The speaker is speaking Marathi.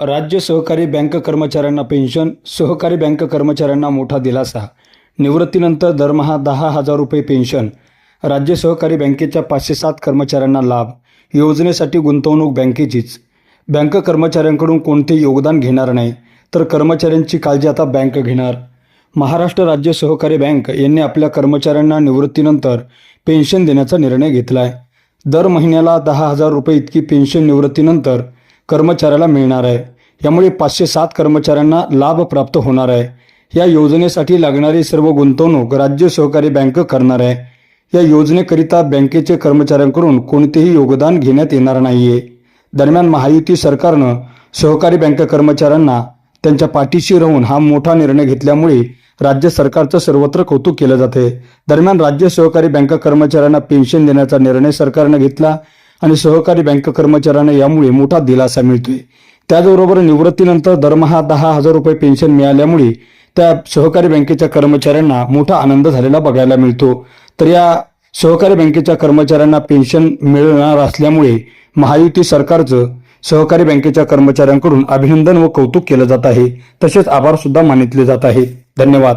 राज्य सहकारी बँक कर्मचाऱ्यांना पेन्शन सहकारी बँक कर्मचाऱ्यांना मोठा दिलासा. निवृत्तीनंतर दरमहा दहा हजार रुपये पेन्शन. राज्य सहकारी बँकेच्या पाचशे सात कर्मचाऱ्यांना लाभ. योजनेसाठी गुंतवणूक बँकेचीच. बँक कर्मचाऱ्यांकडून कोणते योगदान घेणार नाही तर कर्मचाऱ्यांची काळजी आता बँक घेणार. महाराष्ट्र राज्य सहकारी बँक यांनी आपल्या कर्मचाऱ्यांना निवृत्तीनंतर पेन्शन देण्याचा निर्णय घेतला आहे दर महिन्याला दहा हजार रुपये इतकी पेन्शन निवृत्तीनंतर कर्मचाऱ्याला मिळणार आहे. यामुळे पाचशे सात कर्मचाऱ्यांना लाभ प्राप्त होणार आहे. या योजनेसाठी लागणारी सर्व गुंतवणूक राज्य सहकारी बँक करणार आहे. या योजनेकरिता बँकेचे कर्मचाऱ्यांकडून कोणतेही योगदान घेण्यात येणार नाहीये. दरम्यान महायुती सरकारनं सहकारी बँक कर्मचाऱ्यांना त्यांच्या पाठीशी राहून हा मोठा निर्णय घेतल्यामुळे राज्य सरकारचं सर्वत्र कौतुक केलं जाते दरम्यान राज्य सहकारी बँक कर्मचाऱ्यांना पेन्शन देण्याचा निर्णय सरकारनं घेतला. आणि सहकारी बँक कर्मचाऱ्यांना यामुळे मोठा दिलासा मिळतोय. त्याचबरोबर निवृत्तीनंतर दरमहा दहा हजार रुपये पेन्शन मिळाल्यामुळे त्या सहकारी बँकेच्या कर्मचाऱ्यांना मोठा आनंद झालेला बघायला मिळतो. तर या सहकारी बँकेच्या कर्मचाऱ्यांना पेन्शन मिळणार असल्यामुळे महायुती सरकारचं सहकारी बँकेच्या कर्मचाऱ्यांकडून अभिनंदन व कौतुक केलं जात आहे. तसेच आभार सुद्धा मानितले जात आहे. धन्यवाद.